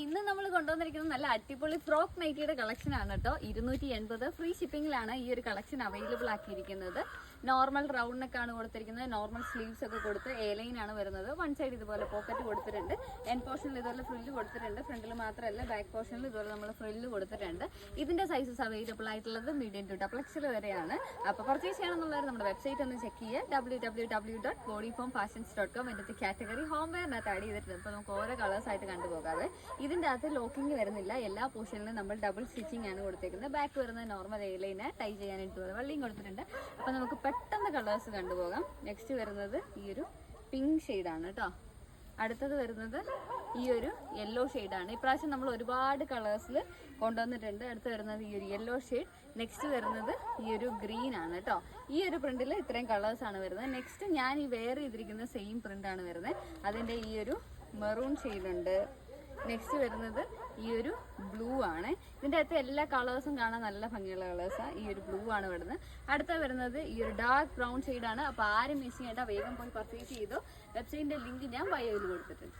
ഇന്ന് നമ്മൾ കൊണ്ടുവന്നിരിക്കുന്നത് നല്ല അടിപൊളി ഫ്രോക്ക് നൈറ്റിയുടെ കളക്ഷൻ ആണ് കേട്ടോ. ഇരുന്നൂറ്റി എൺപത്. ഫ്രീ ഷിപ്പിംഗിലാണ് ഈ ഒരു കളക്ഷൻ അവൈലബിൾ ആക്കിയിരിക്കുന്നത്. നോർമൽ റൗണ്ട് നെക്ക് ആണ് കൊടുത്തിരിക്കുന്നത്. നോർമൽ സ്ലീവ്സ് ഒക്കെ കൊടുത്ത് എ ലൈൻ ആണ് വരുന്നത്. വൺ സൈഡ് ഇതുപോലെ പോക്കറ്റ് കൊടുത്തിട്ടുണ്ട്. എൻ പോർഷനിൽ ഇതുപോലെ ഫ്രില്ല് കൊടുത്തിട്ടുണ്ട്. ഫ്രണ്ടിൽ മാത്രമല്ല ബാക്ക് പോർഷനിൽ ഇതുപോലെ നമ്മൾ ഫ്രില്ല് കൊടുത്തിട്ടുണ്ട്. ഇതിന്റെ സൈസസ് അവൈലബിൾ ആയിട്ടുള്ളത് മീഡിയം ടു ഡബിൾ എക്സൽ വരെയാണ്. അപ്പോൾ പർച്ചേസ് ചെയ്യണമെന്നുള്ളവർ നമ്മുടെ വെബ്സൈറ്റ് ഒന്ന് ചെക്ക് ചെയ്യുക. W W W dot body form fashions dot com എന്നിട്ട് കാറ്റഗറി ഹോം വെയറിനകത്ത് ആഡ് ചെയ്തിട്ടുണ്ട്. അപ്പോൾ നമുക്ക് ഓരോ കളേഴ്സ് ആയിട്ട് കണ്ടുപോകാതെ ഇതിന്റെ അകത്ത് ലോക്കിംഗ് വരുന്നില്ല. എല്ലാ പോർഷനിലും നമ്മൾ ഡബിൾ സ്റ്റിച്ചിങ് ആണ് കൊടുത്തേക്കുന്നത്. ബാക്ക് വരുന്നത് നോർമൽ എയിലൈന് ടൈ ചെയ്യാനായിട്ട് വള്ളിയും കൊടുത്തിട്ടുണ്ട്. അപ്പോൾ നമുക്ക് പെട്ടെന്ന് കളേഴ്സ് കണ്ടുപോകാം. നെക്സ്റ്റ് വരുന്നത് ഈ ഒരു പിങ്ക് ഷെയ്ഡാണ് കേട്ടോ അടുത്തത് വരുന്നത് ഈ ഒരു യെല്ലോ ഷെയ്ഡാണ് ഇപ്രാവശ്യം നമ്മൾ ഒരുപാട് കളേഴ്സിൽ കൊണ്ടുവന്നിട്ടുണ്ട്. അടുത്ത് വരുന്നത് ഈ ഒരു യെല്ലോ ഷെയ്ഡ് നെക്സ്റ്റ് വരുന്നത് ഈ ഒരു ഗ്രീൻ ആണ് കേട്ടോ ഈ ഒരു പ്രിന്റിൽ ഇത്രയും ആണ് വരുന്നത്. നെക്സ്റ്റ് ഞാൻ ഈ വെയർ ചെയ്തിരിക്കുന്ന സെയിം പ്രിന്റ് ആണ് വരുന്നത്. അതിന്റെ ഈ ഒരു മെറൂൺ ഉണ്ട്. നെക്സ്റ്റ് വരുന്നത് ഈ ഒരു ബ്ലൂ ആണ്. ഇതിന്റെ അകത്ത് എല്ലാ കളേഴ്സും കാണാൻ നല്ല ഭംഗിയുള്ള കളേഴ്സാണ് ഈ ഒരു ബ്ലൂ ആണ് വരുന്നത്. അടുത്ത വരുന്നത് ഈ ഒരു ഡാർക്ക് ബ്രൗൺ ആണ് അപ്പോൾ ആരും മിസ് ചെയ്യേണ്ട വേഗം പോയി പർച്ചേസ് ചെയ്തു. വെബ്സൈറ്റിന്റെ ലിങ്ക് ഞാൻ ബയോയിൽ കൊടുത്തിട്ടുണ്ട്.